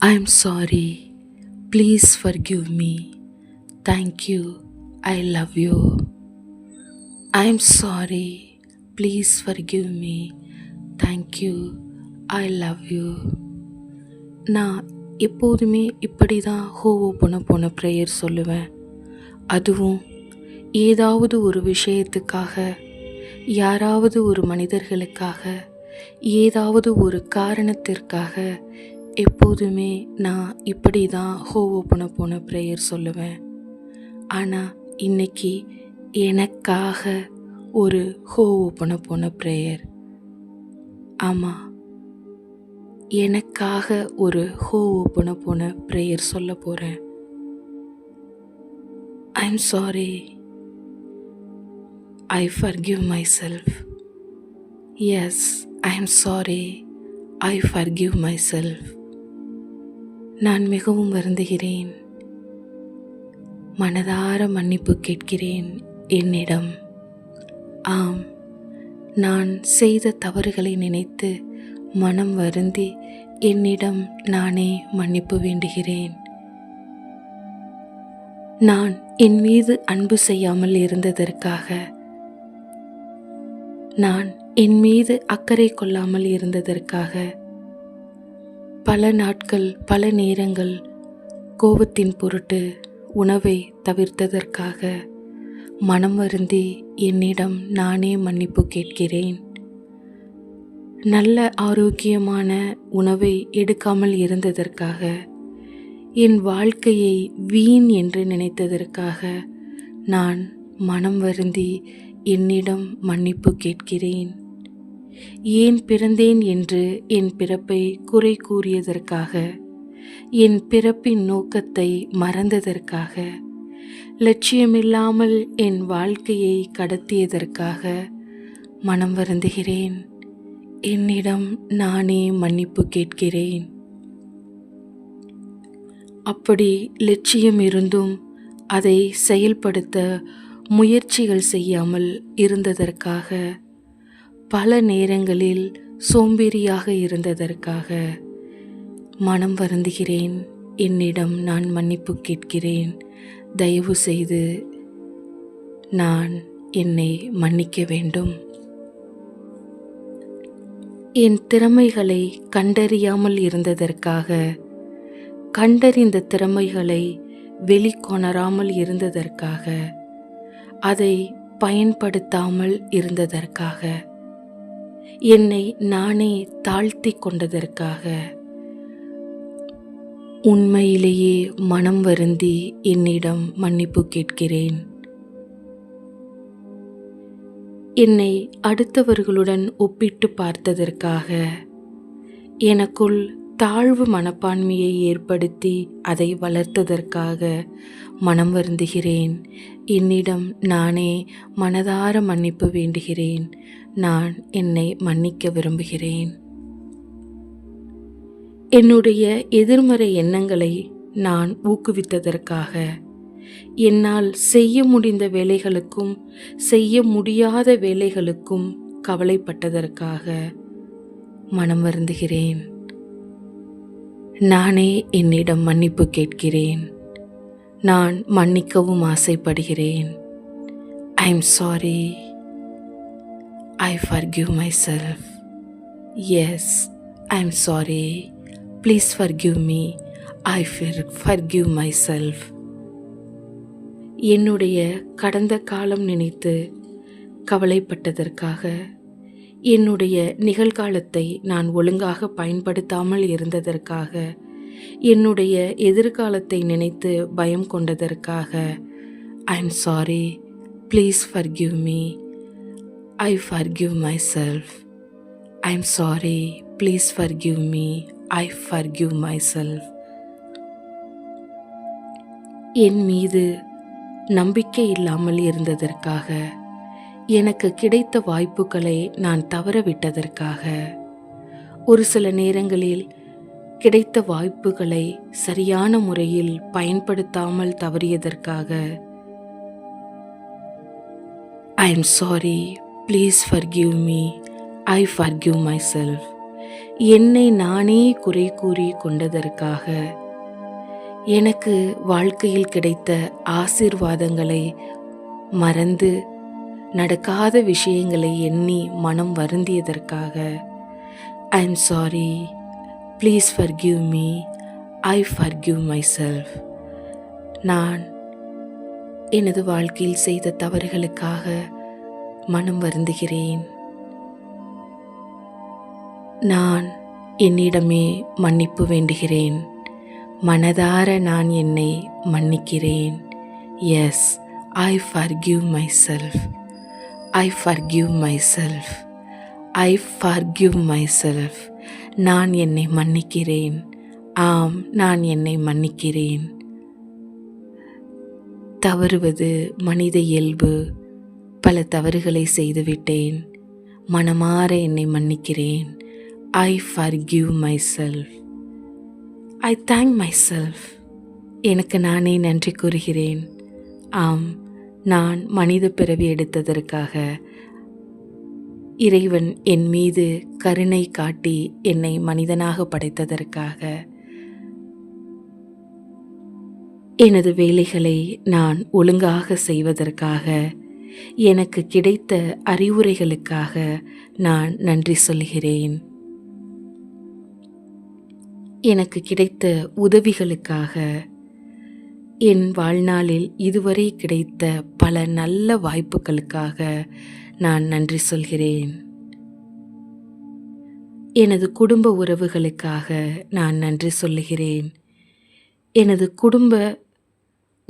I am sorry please forgive me thank you I love you I am sorry please forgive me thank you I love you நான் எப்போதுமே இப்படி தான் ஹோவோ போன போன prayer சொல்லுவேன் அதுவும் ஏதாவது ஒரு விஷயத்துக்காக யாராவது ஒரு மனிதர்களுக்காக ஏதாவது ஒரு காரணத்திற்காக எப்போதுமே நான் இப்படி தான் ஹோவோ பண்ண போன ப்ரேயர் சொல்லுவேன். ஆனால் இன்னைக்கு எனக்காக ஒரு ஹோவோ பண்ண போன ப்ரேயர் ஆமாம் எனக்காக ஒரு ஹோவோ பண்ண போன ப்ரேயர் சொல்ல போகிறேன் I I'm sorry I forgive myself yes I am sorry I forgive myself நான் மிகவும் வருந்துகிறேன். மனதார மன்னிப்பு கேட்கிறேன் என்னிடம். ஆம் நான் செய்த தவறுகளை நினைத்து மனம் வருந்தி என்னிடம் நானே மன்னிப்பு வேண்டுகிறேன். நான் என் மீது அன்பு செய்யாமல் இருந்ததற்காக நான் என் மீது அக்கறை கொள்ளாமல் இருந்ததற்காக பல நாட்கள் பல நேரங்கள் கோபத்தின் பொருட்டு உணவை தவிர்த்ததற்காக மனம் வருந்தி என்னிடம் நானே மன்னிப்பு கேட்கிறேன். நல்ல ஆரோக்கியமான உணவை எடுக்காமல் இருந்ததற்காக என் வாழ்க்கையை வீண் என்று நினைத்ததற்காக நான் மனம் வருந்தி என்னிடம் மன்னிப்பு கேட்கிறேன். ஏன் பிறந்தேன் என்று என் பிறப்பை குறை கூறியதற்காக என் பிறப்பின் நோக்கத்தை மறந்ததற்காக லட்சியமில்லாமல் என் வாழ்க்கையை கடத்தியதற்காக மனம் வருந்துகிறேன். என்னிடம் நானே மன்னிப்பு கேட்கிறேன். அப்படி லட்சியம் இருந்தும் அதை செயல்படுத்த முயற்சிகள் செய்யாமல் இருந்ததற்காக பல நேரங்களில் சோம்பேறியாக இருந்ததற்காக மனம் வருந்துகிறேன். என்னிடம் நான் மன்னிப்பு கேட்கிறேன். தயவு செய்து நான் என்னை மன்னிக்க வேண்டும். என் திறமைகளை கண்டறியாமல் இருந்ததற்காக கண்டறிந்த திறமைகளை வெளிக்கொணராமல் இருந்ததற்காக அதை பயன்படுத்தாமல் இருந்ததற்காக என்னை நானே தாழ்த்தி கொண்டதற்காக. உண்மையிலேயே மனம் வருந்தி என்னிடம் மன்னிப்பு கேட்கிறேன். என்னை அடுத்தவர்களுடன் ஒப்பிட்டு பார்த்ததற்காக எனக்குள் தாழ்வு மனப்பான்மையை ஏற்படுத்தி அதை வளர்த்ததற்காக மனம் வருந்துகிறேன். என்னிடம் நானே மனதார மன்னிப்பு வேண்டுகிறேன். நான் என்னை மன்னிக்க விரும்புகிறேன். என்னுடைய எதிர்மறை எண்ணங்களை நான் ஊக்குவித்ததற்காக என்னால் செய்ய முடிந்த வேலைகளுக்கும் செய்ய முடியாத வேலைகளுக்கும் கவலைப்பட்டதற்காக மனம் வருந்துகிறேன். நானே என்னிடம் மன்னிப்பு கேட்கிறேன். நான் மன்னிக்கவும் ஆசைப்படுகிறேன். I am sorry. I forgive myself yes I am sorry please forgive me I for forgive myself என்னுடைய கடந்த காலம் நினைத்து கவலைப்பட்டதற்காக என்னுடைய நிகழ்காலத்தை நான் ஒழுங்காக பயன்படுத்தாமல் இருந்ததற்காக என்னுடைய எதிர்காலத்தை நினைத்து பயம் கொண்டதற்காக I am sorry please forgive me I forgive myself I am sorry please forgive me I forgive myself என் மீது நம்பிக்கை இல்லாமல் இருந்ததற்காக எனக்கு கிடைத்த வாய்ப்புகளை நான் தவறவிட்டதற்காக ஒரு சில நேரங்களில் கிடைத்த வாய்ப்புகளை சரியான முறையில் பயன்படுத்தாமல் தவறியதற்காக I am sorry please forgive me I forgive myself என்னை நானே குறை கூறி கொண்டதற்காக எனக்கு வாழ்க்கையில் கிடைத்த ஆசீர்வாதங்களை மறந்து நடக்காத விஷயங்களை எண்ணி மனம் வருந்தியதற்காக. I am sorry please forgive me I forgive myself நான் எனது வாழ்க்கையில் செய்த தவறுகளுக்காக மனம் வருந்துகிறேன். நான் என்னிடமே மன்னிப்பு வேண்டுகிறேன். மனதார நான் என்னை மன்னிக்கிறேன். Yes I forgive myself I forgive myself I forgive myself நான் என்னை மன்னிக்கிறேன். ஆம் நான் என்னை மன்னிக்கிறேன். தவறுவது மனித இயல்பு. பல தவறுகளை செய்துவிட்டேன். மனமாற என்னை மன்னிக்கிறேன். I forgive myself I thank myself எனக்கு நானே நன்றி கூறுகிறேன். ஆம் நான் மனித பிறவி எடுத்ததற்காக இறைவன் என் மீது கருணை காட்டி என்னை மனிதனாக படைத்ததற்காக எனது வேலைகளை நான் ஒழுங்காக செய்வதற்காக எனக்கு கிடைத்த அறிவுரைகளுக்காக நான் நன்றி சொல்கிறேன் எனக்கு கிடைத்த உதவிகளுக்காக என் வாழ்நாளில் இதுவரை கிடைத்த பல நல்ல வாய்ப்புகளுக்காக நான் நன்றி சொல்கிறேன். எனது குடும்ப உறவுகளுக்காக நான் நன்றி சொல்லுகிறேன். எனது குடும்ப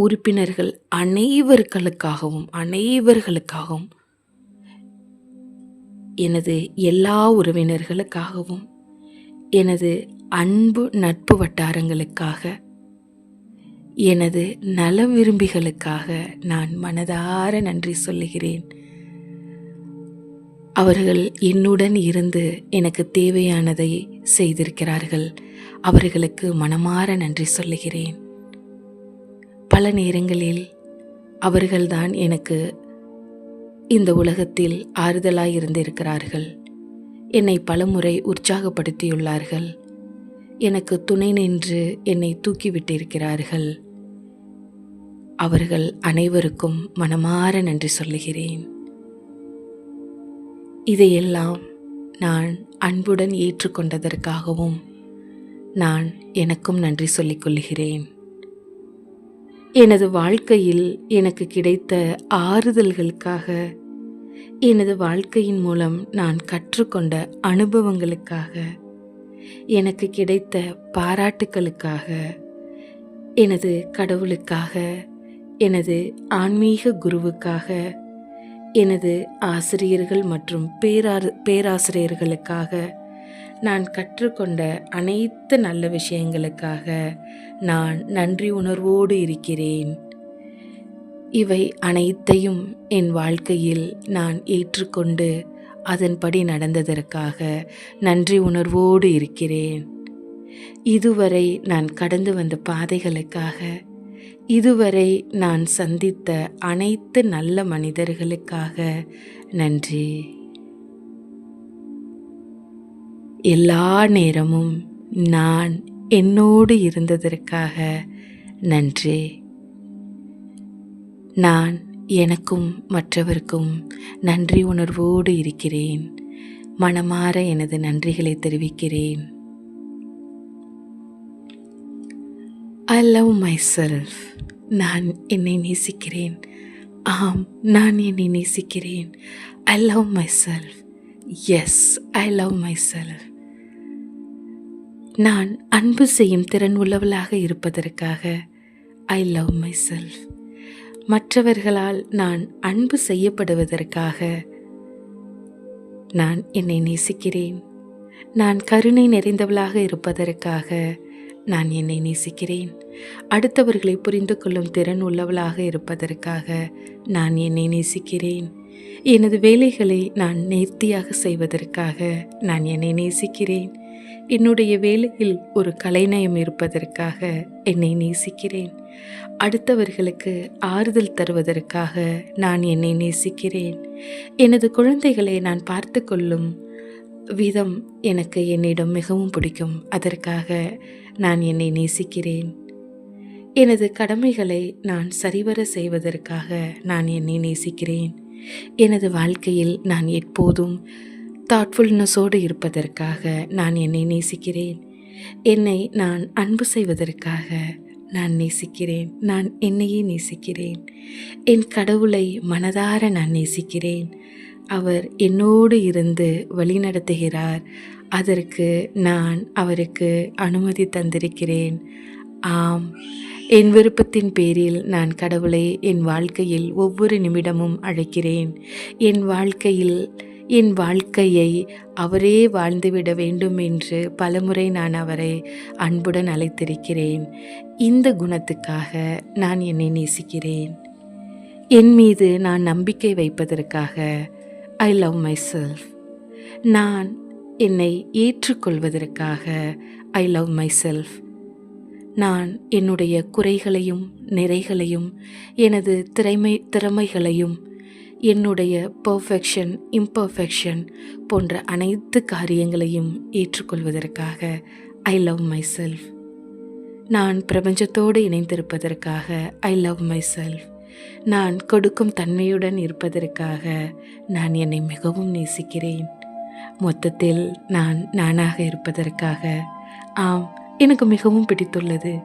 உறுப்பினர்கள் அனைவர்களுக்காகவும் அனைவர்களுக்காகவும் எனது எல்லா உறவினர்களுக்காகவும் எனது அன்பு நட்பு வட்டாரங்களுக்காக எனது நல விரும்பிகளுக்காக நான் மனதார நன்றி சொல்லுகிறேன். அவர்கள் என்னுடன் இருந்து எனக்கு தேவையானதை செய்திருக்கிறார்கள். அவர்களுக்கு மனமாற நன்றி சொல்லுகிறேன். பல நேரங்களில் அவர்கள்தான் எனக்கு இந்த உலகத்தில் ஆறுதலாய் இருந்திருக்கிறார்கள் என்னை பலமுறை உற்சாகப்படுத்தியுள்ளார்கள். எனக்கு துணை நின்று என்னை தூக்கிவிட்டிருக்கிறார்கள். அவர்கள் அனைவருக்கும் மனமாற நன்றி சொல்லுகிறேன். இதையெல்லாம் நான் அன்புடன் ஏற்றுக்கொண்டதற்காகவும் நான் எனக்கும் நன்றி சொல்லிக் கொள்கிறேன் எனது வாழ்க்கையில் எனக்கு கிடைத்த ஆறுதல்களுக்காக எனது வாழ்க்கையின் மூலம் நான் கற்றுக்கொண்ட அனுபவங்களுக்காக எனக்கு கிடைத்த பாராட்டுக்களுக்காக எனது கடவுளுக்காக எனது ஆன்மீக குருவுக்காக எனது ஆசிரியர்கள் மற்றும் பேரா பேராசிரியர்களுக்காக நான் கற்றுக்கொண்ட அனைத்து நல்ல விஷயங்களுக்காக நான் நன்றி உணர்வோடு இருக்கிறேன். இவை அனைத்தையும் என் வாழ்க்கையில் நான் ஏற்றுக்கொண்டு அதன்படி நடந்ததற்காக நன்றி உணர்வோடு இருக்கிறேன். இதுவரை நான் கடந்து வந்த பாதைகளுக்காக இதுவரை நான் சந்தித்த அனைத்து நல்ல மனிதர்களுக்காக நன்றி. எல்லா நேரமும் நான் என்னோடு இருந்ததற்காக நன்றி. நான் எனக்கும் மற்றவருக்கும் நன்றி உணர்வோடு இருக்கிறேன். மனமாற எனது நன்றிகளை தெரிவிக்கிறேன். ஐ லவ் மை செல்ஃப் நான் என்னை நேசிக்கிறேன். ஆம் நான் என்னை நேசிக்கிறேன். I love myself yes I love myself நான் அன்பு செய்யும் திறன் உள்ளவளாக இருப்பதற்காக ஐ லவ் மை செல்ஃப் மற்றவர்களால் நான் அன்பு செய்யப்படுவதற்காக நான் என்னை நேசிக்கிறேன். நான் கருணை நிறைந்தவளாக இருப்பதற்காக நான் என்னை நேசிக்கிறேன். அடுத்தவர்களை புரிந்து கொள்ளும் திறன் உள்ளவளாக இருப்பதற்காக நான் என்னை நேசிக்கிறேன். எனது வேலைகளை நான் நேர்த்தியாக செய்வதற்காக நான் என்னை நேசிக்கிறேன். என்னுடைய வேலையில் ஒரு கலைநயம் இருப்பதற்காக என்னை நேசிக்கிறேன். அடுத்தவர்களுக்கு ஆறுதல் தருவதற்காக நான் என்னை நேசிக்கிறேன். எனது குழந்தைகளை நான் பார்த்து கொள்ளும் விதம் எனக்கு என்னிடம் மிகவும் பிடிக்கும். அதற்காக நான் என்னை நேசிக்கிறேன். எனது கடமைகளை நான் சரிவர செய்வதற்காக நான் என்னை நேசிக்கிறேன். எனது வாழ்க்கையில் நான் எப்போதும் தாட்ஃபுல்னஸோடு இருப்பதற்காக நான் என்னை நேசிக்கிறேன். என்னை நான் அன்பு செய்வதற்காக நான் நேசிக்கிறேன். நான் என்னையே நேசிக்கிறேன். என் கடவுளை மனதார நான் நேசிக்கிறேன். அவர் என்னோடு இருந்து வழிநடத்துகிறார். அதற்கு நான் அவருக்கு அனுமதி தந்திருக்கிறேன். ஆம். என் விருப்பத்தின் பேரில் நான் கடவுளை என் வாழ்க்கையில் ஒவ்வொரு நிமிடமும் அழைக்கிறேன். என் வாழ்க்கையில் என் வாழ்க்கையை அவரே வாழ்ந்துவிட வேண்டும் என்று பலமுறை நான் அவரை அன்புடன் அழைத்திருக்கிறேன். இந்த குணத்துக்காக நான் என்னை நேசிக்கிறேன். என் மீது நான் நம்பிக்கை வைப்பதற்காக ஐ லவ் மை செல்ஃப் நான் என்னை ஏற்றுக்கொள்வதற்காக ஐ லவ் மை செல்ஃப் நான் என்னுடைய குறைகளையும் நிறைகளையும் எனது திறமை திறமைகளையும் என்னுடைய பர்ஃபெக்ஷன் இம்பர்ஃபெக்ஷன் போன்ற அனைத்து காரியங்களையும் ஏற்றுக்கொள்வதற்காக ஐ லவ் மை செல்ஃப் நான் பிரபஞ்சத்தோடு இணைந்திருப்பதற்காக ஐ லவ் மை செல்ஃப் நான் கொடுக்கும் தன்மையுடன் இருப்பதற்காக நான் என்னை மிகவும் நேசிக்கிறேன். மொத்தத்தில் நான் நானாக இருப்பதற்காக ஆம் எனக்கு மிகவும் பிடித்துள்ளது.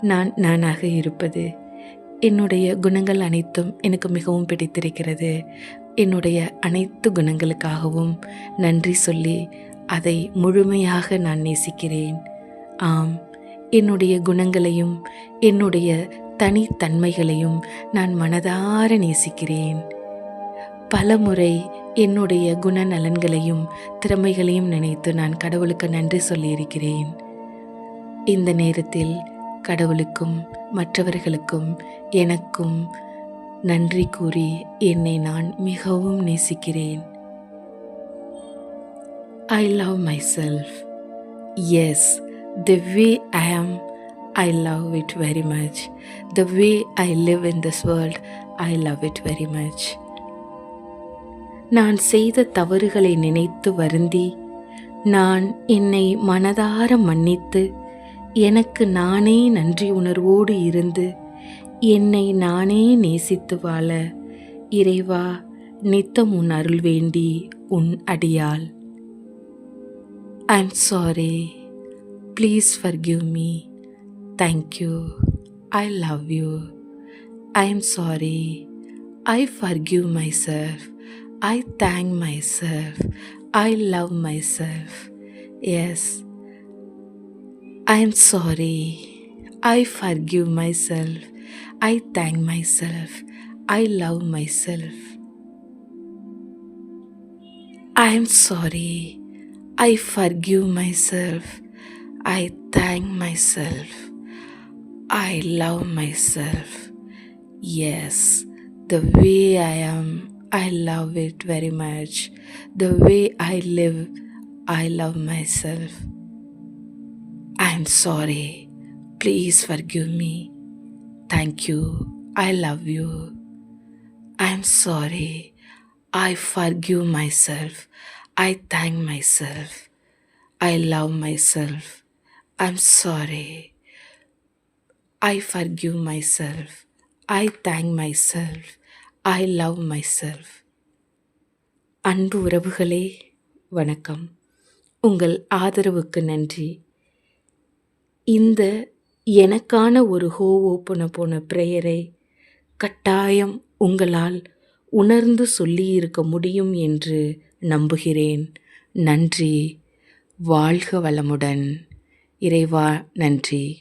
நான் நானாக இருப்பது என்னுடைய குணங்கள் அனைத்தும் எனக்கு மிகவும் பிடித்திருக்கிறது. என்னுடைய அனைத்து குணங்களுக்காகவும் நன்றி சொல்லி அதை முழுமையாக நான் நேசிக்கிறேன். ஆம் என்னுடைய குணங்களையும் என்னுடைய தனித்தன்மைகளையும் நான் மனதார நேசிக்கிறேன். பலமுறை என்னுடைய குணநலன்களையும் திறமைகளையும் நினைத்து நான் கடவுளுக்கு நன்றி சொல்லியிருக்கிறேன். இந்த நேரத்தில் கடவுளுக்கும் மற்றவர்களுக்கும் எனக்கும் நன்றி கூறி என்னை நான் மிகவும் நேசிக்கிறேன். I love myself yes the way I am I love it very much the way I live in this world I love it very much நான் செய்த தவறுகளை நினைத்து வருந்தி நான் என்னை மனதார மன்னித்து எனக்கு நானே நன்றி உணர்வோடு இருந்து என்னை நானே நேசித்து வாழ. இறைவா நித்தம் உன் அருள் வேண்டி உன் அடியாள். I'm sorry please forgive me thank you I love you I am sorry I forgive myself I thank myself I love myself yes I am sorry. I forgive myself. I thank myself. I love myself. I am sorry. I forgive myself. I thank myself. I love myself. Yes, the way I am, I love it very much. The way I live, I love myself I'm sorry. Please forgive me. Thank you. I love you. I'm sorry. I forgive myself. I thank myself. I love myself. I'm sorry. I forgive myself I thank myself I love myself அன்பு உறவுகளே வணக்கம் உங்கள் ஆதரவுக்கு நன்றி இந்த எனக்கான ஒரு ஹோ ஓப்பன போன ப்ரேயரை கட்டாயம் உங்களால் உணர்ந்து சொல்லியிருக்க முடியும் என்று நம்புகிறேன். நன்றி. வாழ்க வளமுடன். இறைவா நன்றி.